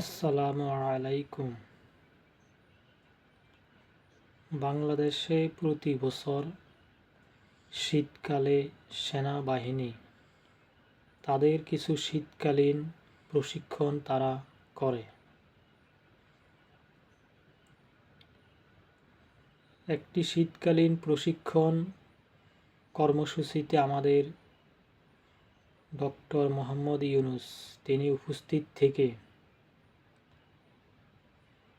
আসসালামু আলাইকুম। বাংলাদেশে প্রতি বছর শীতকালে সেনাবাহিনী তাদের কিছু শীতকালীন প্রশিক্ষণ তারা করে। একটি শীতকালীন প্রশিক্ষণ কর্মসূচিতে আমাদের ডক্টর মোহাম্মদ ইউনুস, তিনি উপস্থিত থেকে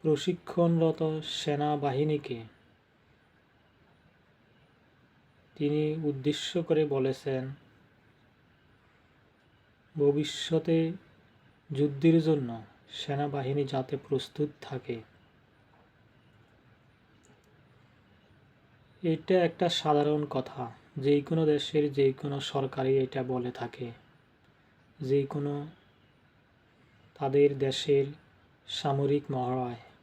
প্রশিক্ষণরত সেনাবাহিনীকে তিনি উদ্দেশ্য করে বলেছেন, ভবিষ্যতে যুদ্ধের জন্য সেনাবাহিনী যাতে প্রস্তুত থাকে। এটা একটা সাধারণ কথা, যে কোনো দেশের যে কোনো সরকারই এটা বলে থাকে। যে কোনো তাদের দেশের সামরিক মহড়ায়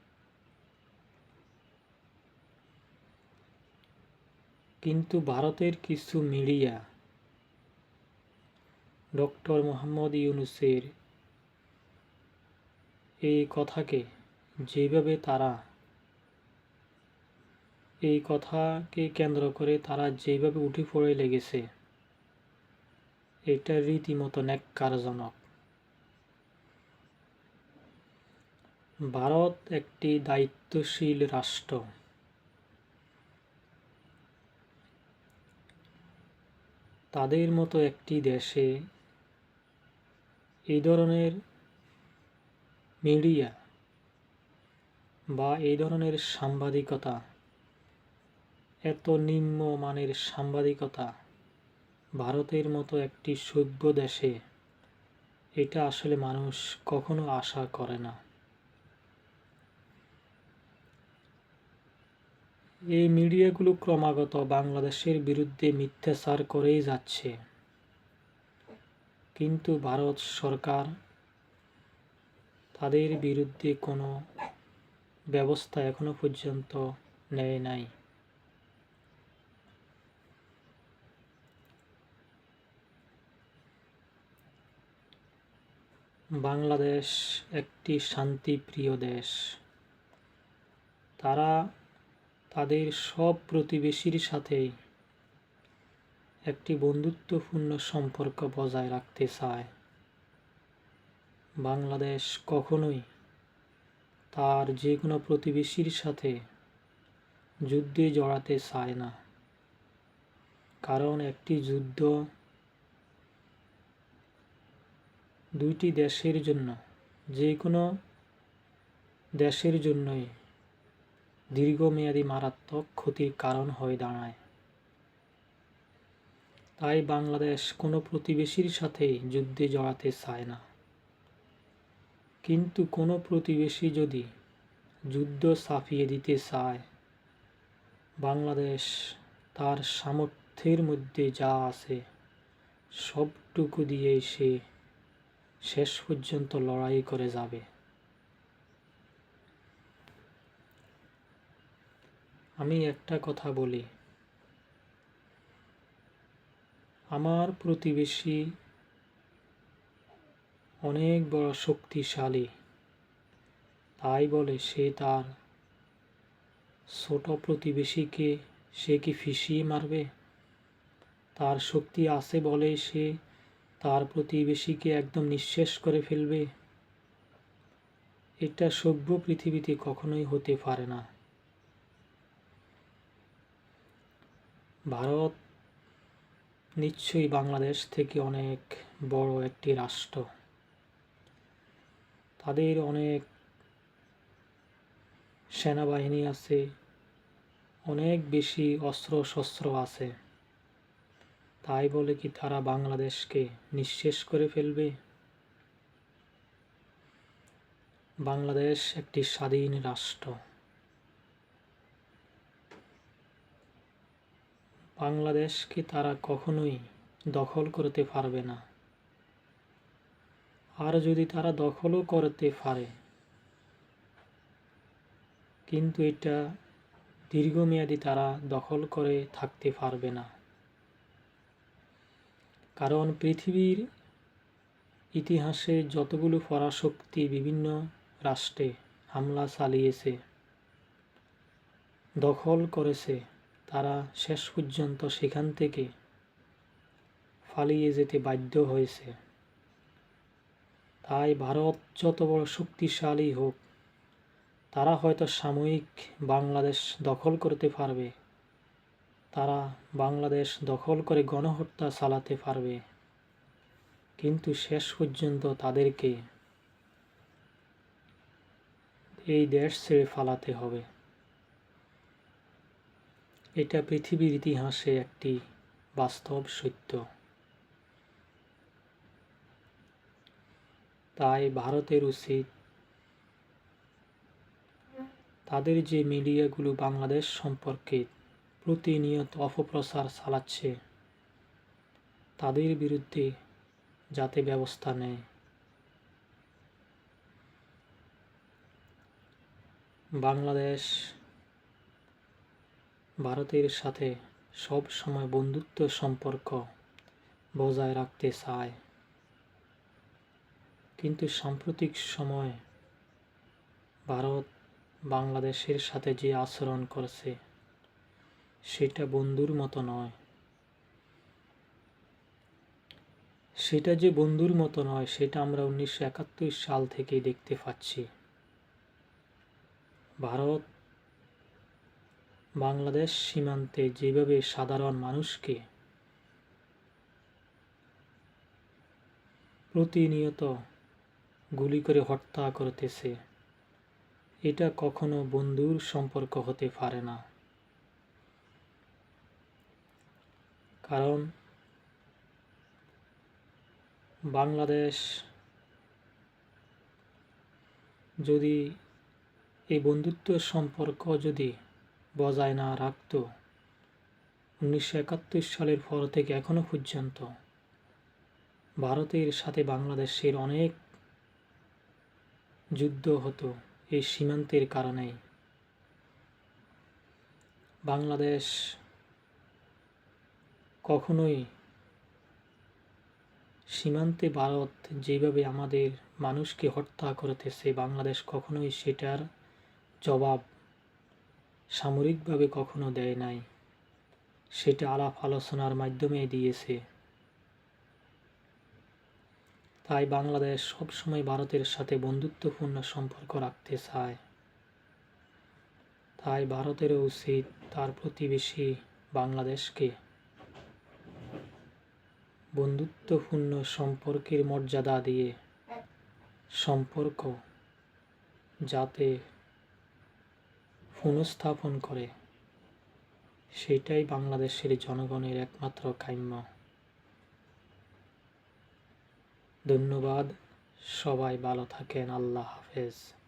কিন্তু ভারতের কিছু মিডিয়া ডক্টর মোহাম্মদ ইউনুসের এই কথাকে, যেভাবে তারা এই কথাকে কেন্দ্র করে তারা যেভাবে উঠে পড়ে লেগেছে, এটা রীতিমতো ন্যাক্কারজনক। ভারত একটি দায়িত্বশীল রাষ্ট্র। তাদের মতো একটি দেশে এই ধরনের মিডিয়া বা এই ধরনের সাংবাদিকতা, এত নিম্ন মানের সাংবাদিকতা ভারতের মতো একটি সভ্য দেশে, এটা আসলে মানুষ কখনো আশা করে না। এই মিডিয়াগুলো ক্রমাগত বাংলাদেশের বিরুদ্ধে মিথ্যাচার করেই যাচ্ছে। কিন্তু ভারত সরকার তাদের বিরুদ্ধে কোনো ব্যবস্থা এখনও পর্যন্ত নেয় নাই। বাংলাদেশ একটি শান্তিপ্রিয় দেশ। তারা তাদের সব প্রতিবেশীর সাথেই একটি বন্ধুত্বপূর্ণ সম্পর্ক বজায় রাখতে চায়। বাংলাদেশ কখনোই তার যে কোনো প্রতিবেশীর সাথে যুদ্ধে জড়াতে চায় না। কারণ একটি যুদ্ধ দুইটি দেশের জন্য যে কোনো দেশের জন্যই দীর্ঘমেয়াদী মারাত্মক ক্ষতির কারণ হয়ে দাঁড়ায়। তাই বাংলাদেশ কোনো প্রতিবেশীর সাথেই যুদ্ধে জড়াতে চায় না। কিন্তু কোনো প্রতিবেশী যদি যুদ্ধ ছাপিয়ে দিতে চায়, বাংলাদেশ তার সামর্থ্যের মধ্যে যা আছে সবটুকু দিয়ে সে শেষ পর্যন্ত লড়াই করে যাবে। আমি একটা কথা বলি। আমার প্রতিবেশী অনেক বড় শক্তিশালী। তাই বলে সে তার ছোট প্রতিবেশীকে সে কি ফিসিয়ে মারবে? তার শক্তি আছে বলে সে তার প্রতিবেশীকে একদম নিঃশেষ করে ফেলবে। এটা সভ্য পৃথিবীতে কখনোই হতে পারে না। ভারত নিশ্চয়ই বাংলাদেশ থেকে অনেক বড় একটি রাষ্ট্র। তাদের অনেক সেনাবাহিনী আছে, অনেক বেশি অস্ত্র শস্ত্র আছে। তাই বলে কি তারা বাংলাদেশকে নিঃশেষ করে ফেলবে? বাংলাদেশ একটি স্বাধীন রাষ্ট্র। বাংলাদেশকে তারা কখনোই দখল করতে পারবে না? আর যদি তারা দখলও করতে পারে, কিন্তু এটা দীর্ঘমেয়াদী তারা দখল করে থাকতে পারবে না। কারণ পৃথিবীর ইতিহাসে যতগুলো পরাশক্তি বিভিন্ন রাষ্ট্রে হামলা চালিয়েছে, দখল করেছে তারা শেষ পর্যন্ত সেখান থেকে পালিয়ে যেতে বাধ্য হয়েছে। তাই ভারত যত বড় শক্তিশালী হোক, তারা হয়তো সাময়িক বাংলাদেশ দখল করতে পারবে। তারা বাংলাদেশ দখল করে গণহত্যা চালাতে পারবে। কিন্তু শেষ পর্যন্ত তাদেরকে এই দেশ ছেড়ে ফালাতে হবে। এটা পৃথিবীর ইতিহাসে একটি বাস্তব সত্য। তাই ভারতের উচিত তাদের যে মিডিয়াগুলো বাংলাদেশ সম্পর্কে প্রতিনিয়ত অপপ্রচার চালাচ্ছে, তাদের বিরুদ্ধে যাতে ব্যবস্থা নেয়। বাংলাদেশ ভারতের সাথে সব সময় বন্ধুত্ব সম্পর্ক বজায় রাখতে চায়। কিন্তু সাম্প্রতিক সময় ভারত বাংলাদেশের সাথে যে আচরণ করছে, সেটা বন্ধুর মতো নয়। সেটা যে বন্ধুর মতো নয়, সেটা আমরা উনিশশো একাত্তর সাল থেকেই দেখতে পাচ্ছি। ভারত বাংলাদেশ সীমান্তে যেভাবে সাধারণ মানুষকে প্রতিনিয়ত গুলি করে হত্যা করতেছে, এটা কখনো বন্ধুর সম্পর্ক হতে পারে না। কারণ বাংলাদেশ যদি এই বন্ধুত্ব সম্পর্ক যদি বজায় না রাখত। উনিশশো একাত্তর সালের পর থেকে এখনও পর্যন্ত ভারতের সাথে বাংলাদেশের অনেক যুদ্ধ হতো এই সীমান্তের কারণেই। বাংলাদেশ কখনোই সীমান্তে ভারত যেভাবে আমাদের মানুষকে হত্যা করতেছে বাংলাদেশ কখনোই সেটার জবাব সামরিকভাবে কখনো দেয় নাই। সেটা আলাপ আলোচনার মাধ্যমে দিয়েছে। তাই বাংলাদেশ সবসময় ভারতের সাথে বন্ধুত্বপূর্ণ সম্পর্ক রাখতে চায়। তাই ভারতেরও উচিত তার প্রতিবেশী বাংলাদেশকে বন্ধুত্বপূর্ণ সম্পর্কের মর্যাদা দিয়ে সম্পর্ক যাতে পুনঃস্থাপন করে। সেটাই বাংলাদেশের জনগণের একমাত্র কাম্য। ধন্যবাদ। সবাই ভালো থাকেন। আল্লাহ হাফেজ।